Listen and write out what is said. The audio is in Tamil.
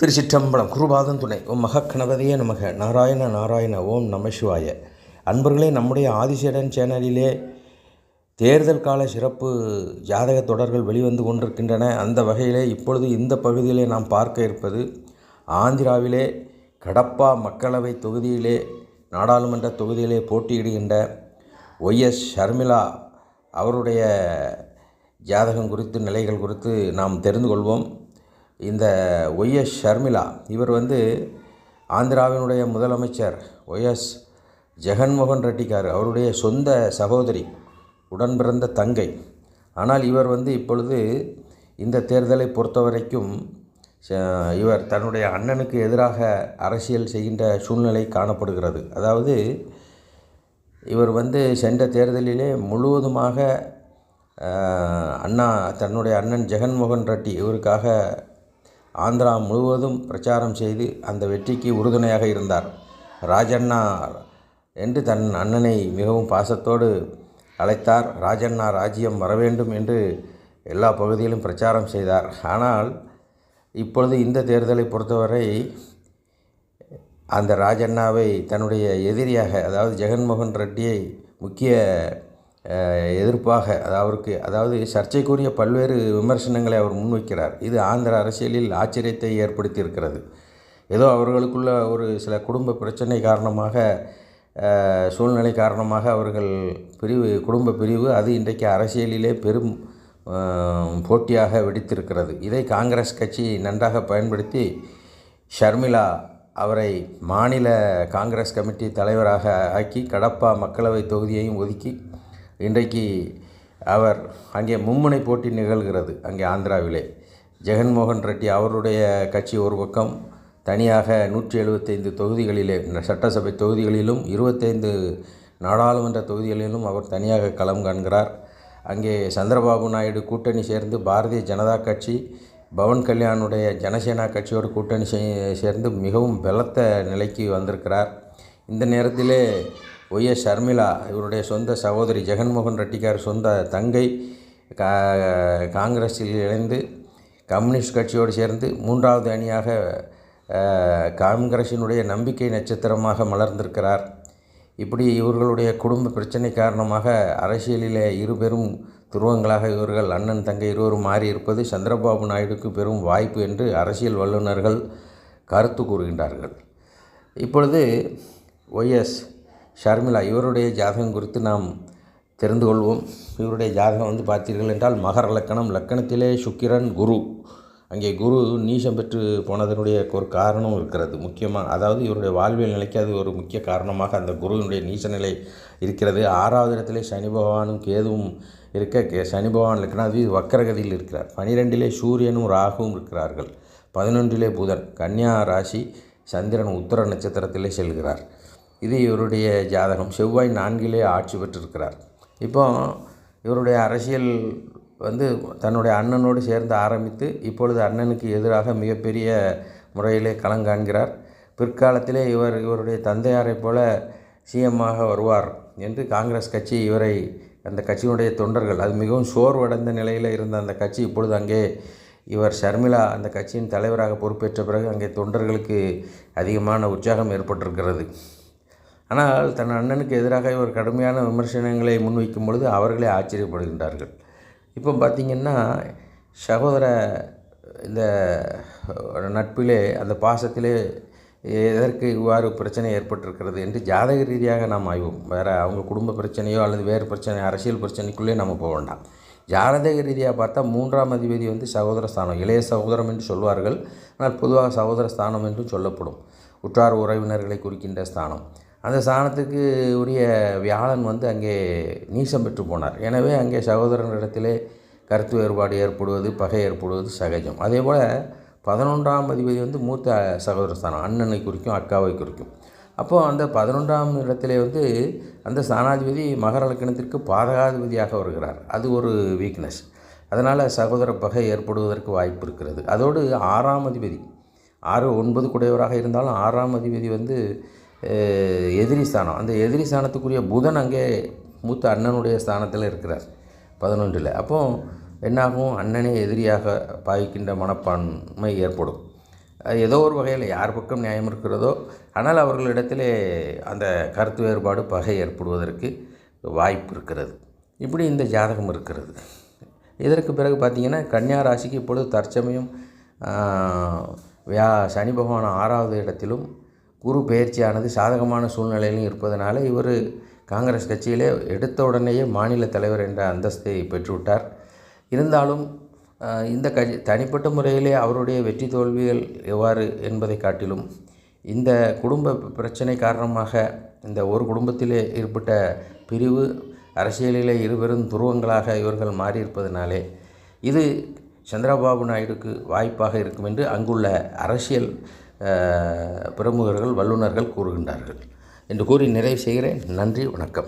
திருச்சிற்றம்பலம் குருபாதன் துணை. ஓம் மகக்கணபதியே நமக. நாராயண நாராயண ஓம் நமசிவாய அன்பர்களே நம்முடைய ஆதிசேடன் சேனலிலே தேர்தல் கால சிறப்பு ஜாதக தொடர்கள் வெளிவந்து கொண்டிருக்கின்றன. அந்த வகையிலே இப்பொழுது இந்த பகுதியிலே நாம் பார்க்க இருப்பது ஆந்திராவிலே கடப்பா மக்களவை தொகுதியிலே நாடாளுமன்ற தொகுதியிலே போட்டியிடுகின்ற ஒய்எஸ் ஷர்மிளா அவருடைய ஜாதகம் குறித்து நிலைகள் குறித்து நாம் தெரிந்து கொள்வோம். இந்த ஒய்எஸ் ஷர்மிளா இவர் வந்து ஆந்திராவினுடைய முதலமைச்சர். ஒய்எஸ் ஜெகன்மோகன் ரெட்டிக்கார் அவருடைய சொந்த சகோதரி உடன் பிறந்த தங்கை. ஆனால் இவர் வந்து இப்பொழுது இந்த தேர்தலை பொறுத்த வரைக்கும் இவர் தன்னுடைய அண்ணனுக்கு எதிராக அரசியல் செய்கின்ற சூழ்நிலை காணப்படுகிறது. அதாவது இவர் வந்து சென்ற தேர்தலிலே முழுவதுமாக அண்ணா தன்னுடைய அண்ணன் ஜெகன்மோகன் ரெட்டி இவருக்காக ஆந்திரா முழுவதும் பிரச்சாரம் செய்து அந்த வெற்றிக்கு உறுதுணையாக இருந்தார். ராஜண்ணா என்று தன் அண்ணனை மிகவும் பாசத்தோடு அழைத்தார். ராஜண்ணா ராஜ்யம் வரவேண்டும் என்று எல்லா பகுதியிலும் பிரச்சாரம் செய்தார். ஆனால் இப்பொழுது இந்த தேர்தலை பொறுத்தவரை அந்த ராஜண்ணாவை தன்னுடைய எதிரியாக அதாவது ஜெகன்மோகன் ரெட்டியை முக்கிய எதிர்ப்பாக அவருக்கு அதாவது சர்ச்சைக்குரிய பல்வேறு விமர்சனங்களை அவர் முன்வைக்கிறார். இது ஆந்திர அரசியலில் ஆச்சரியத்தை ஏற்படுத்தியிருக்கிறது. ஏதோ அவர்களுக்குள்ள ஒரு சில குடும்ப பிரச்சனை காரணமாக சூழ்நிலை காரணமாக அவர்கள் பிரிவு குடும்ப பிரிவு அது இன்றைக்கு அரசியலிலே பெரும் போட்டியாக வெடித்திருக்கிறது. இதை காங்கிரஸ் கட்சி நன்றாக பயன்படுத்தி ஷர்மிளா அவரை மாநில காங்கிரஸ் கமிட்டி தலைவராக ஆக்கி கடப்பா மக்களவை தொகுதியையும் ஒதுக்கி இன்றைக்கு அவர் அங்கே மும்முனை போட்டி நிகழ்கிறது அங்கே ஆந்திராவிலே. ஜெகன்மோகன் ரெட்டி அவருடைய கட்சி ஒரு பக்கம் தனியாக நூற்றி எழுபத்தைந்து தொகுதிகளிலே சட்டசபை தொகுதிகளிலும் இருபத்தைந்து நாடாளுமன்ற தொகுதிகளிலும் அவர் தனியாக களம் காண்கிறார். அங்கே சந்திரபாபு நாயுடு கூட்டணி சேர்ந்து பாரதிய ஜனதா கட்சி பவன் கல்யாணுடைய ஜனசேனா கட்சியோடு கூட்டணி சேர்ந்து மிகவும் பலத்த நிலைக்கு வந்திருக்கிறார். இந்த நேரத்திலே ஒய்எஸ் ஷர்மிளா இவருடைய சொந்த சகோதரி ஜெகன்மோகன் ரெட்டிக்கார் சொந்த தங்கை கா காங்கிரஸில் இணைந்து கம்யூனிஸ்ட் கட்சியோடு சேர்ந்து மூன்றாவது அணியாக காங்கிரஸினுடைய நம்பிக்கை நட்சத்திரமாக மலர்ந்திருக்கிறார். இப்படி இவர்களுடைய குடும்ப பிரச்சனை காரணமாக அரசியலிலே இருபெரும் துருவங்களாக இவர்கள் அண்ணன் தங்கை இருவரும் மாறி இருப்பது சந்திரபாபு நாயுடுக்கு பெரும் வாய்ப்பு என்று அரசியல் வல்லுநர்கள் கருத்து கூறுகின்றார்கள். இப்பொழுது ஒய்எஸ் ஷர்மிளா இவருடைய ஜாதகம் குறித்து நாம் தெரிந்து கொள்வோம். இவருடைய ஜாதகம் வந்து பார்த்தீர்கள் என்றால் மகர லக்கணம் லக்கணத்திலே சுக்கிரன் குரு. அங்கே குரு நீசம் பெற்று போனதனுடைய ஒரு காரணம் இருக்கிறது முக்கியமாக அதாவது இவருடைய வாழ்வியல் நிலைக்கு அது ஒரு முக்கிய காரணமாக அந்த குருவினுடைய நீச நிலை இருக்கிறது. ஆறாவது இடத்திலே சனி பகவானும் கேதுவும் இருக்க கே- சனி பகவான் லக்னாதி வக்கரகதியில் இருக்கிறார். பனிரெண்டிலே சூரியனும் ராகுவும் இருக்கிறார்கள். பதினொன்றிலே புதன் கன்னியா ராசி சந்திரன் உத்தர நட்சத்திரத்திலே செல்கிறார். இது இவருடைய ஜாதகம். செவ்வாய் நான்கிலே ஆட்சி பெற்றிருக்கிறார். இப்போ இவருடைய அரசியல் வந்து தன்னுடைய அண்ணனோடு சேர்ந்து ஆரம்பித்து இப்பொழுது அண்ணனுக்கு எதிராக மிகப்பெரிய முறையிலே களங்காண்கிறார் பிற்காலத்திலே இவர் இவருடைய தந்தையாரைப் போல சிஎம்மாக வருவார் என்று காங்கிரஸ் கட்சி இவரை அந்த கட்சியினுடைய தொண்டர்கள் அது மிகவும் சோர்வடைந்த நிலையில் இருந்த அந்த கட்சி இப்பொழுது அங்கே இவர் ஷர்மிளா அந்த கட்சியின் தலைவராக பொறுப்பேற்ற பிறகு அங்கே தொண்டர்களுக்கு அதிகமான உற்சாகம் ஏற்பட்டிருக்கிறது. ஆனால் தன் அண்ணனுக்கு எதிராக இவர் கடுமையான விமர்சனங்களை முன்வைக்கும் பொழுது அவர்களே ஆச்சரியப்படுகின்றார்கள். இப்போ பார்த்திங்கன்னா சகோதர இந்த நட்பிலே அந்த பாசத்திலே எதற்கு இவ்வாறு பிரச்சனை ஏற்பட்டிருக்கிறது என்று ஜாதக ரீதியாக நாம் ஆய்வோம். வேறு அவங்க குடும்ப பிரச்சனையோ அல்லது வேறு பிரச்சனை அரசியல் பிரச்சனைக்குள்ளே நம்ம போக வேண்டாம். ஜாதக ரீதியாக பார்த்தா மூன்றாம் அதிபதி வந்து சகோதர ஸ்தானம் இளைய சகோதரம் என்று சொல்வார்கள். ஆனால் பொதுவாக சகோதர ஸ்தானம் என்றும் சொல்லப்படும். உற்றார் உறவினர்களை குறிக்கின்ற ஸ்தானம். அந்த ஸ்தானத்துக்கு உரிய வியாழன் வந்து அங்கே நீசம் பெற்று போனார். எனவே அங்கே சகோதரனிடத்திலே கருத்து வேறுபாடு ஏற்படுவது பகை ஏற்படுவது சகஜம். அதே போல் பதினொன்றாம் அதிபதி வந்து மூத்த சகோதர ஸ்தானம் அண்ணனை குறிக்கும் அக்காவை குறிக்கும். அப்போது அந்த பதினொன்றாம் இடத்திலே வந்து அந்த ஸ்தானாதிபதி மகர லக்கணத்திற்கு பாதகாதிபதியாக வருகிறார். அது ஒரு வீக்னஸ் அதனால் சகோதர பகை ஏற்படுவதற்கு வாய்ப்பு இருக்கிறது. அதோடு ஆறாம் அதிபதி ஆறு ஒன்பது குடையவராக இருந்தாலும் ஆறாம் அதிபதி வந்து எதிரி ஸ்தானம். அந்த எதிரி ஸ்தானத்துக்குரிய புதன் அங்கே மூத்த அண்ணனுடைய ஸ்தானத்தில் இருக்கிறார் பதினொன்றில். அப்போ என்னாகும்? அண்ணனே எதிரியாக பாய்க்கின்ற மனப்பான்மை ஏற்படும். அது ஏதோ ஒரு வகையில் யார் பக்கம் நியாயம் இருக்கிறதோ ஆனால் அவர்களிடத்திலே அந்த கருத்து வேறுபாடு பகை ஏற்படுவதற்கு வாய்ப்பு இருக்கிறது. இப்படி இந்த ஜாதகம் இருக்கிறது. இதற்கு பிறகு பார்த்திங்கன்னா கன்னியா ராசிக்கு இப்பொழுது தற்சமயம் வியா சனி பகவான் ஆறாவது இடத்திலும் குரு பெயர்ச்சியானது சாதகமான சூழ்நிலையிலும் இருப்பதனால இவர் காங்கிரஸ் கட்சியிலே எடுத்த உடனேயே மாநில தலைவர் என்ற அந்தஸ்தை பெற்றுவிட்டார். இருந்தாலும் இந்த கட்சி தனிப்பட்ட முறையிலே அவருடைய வெற்றி தோல்விகள் எவ்வாறு என்பதை காட்டிலும் இந்த குடும்ப பிரச்சனை காரணமாக இந்த ஒரு குடும்பத்திலே ஏற்பட்ட பிரிவு அரசியலிலே இருபெரும் துருவங்களாக இவர்கள் மாறியிருப்பதனாலே இது சந்திரபாபு நாயுடுக்கு வாய்ப்பாக இருக்கும் என்று அங்குள்ள அரசியல் பிரமுகர்கள் வல்லுநர்கள் கூறுகின்றார்கள். என்று கூறி நிறைவு செய்கிறேன். நன்றி வணக்கம்.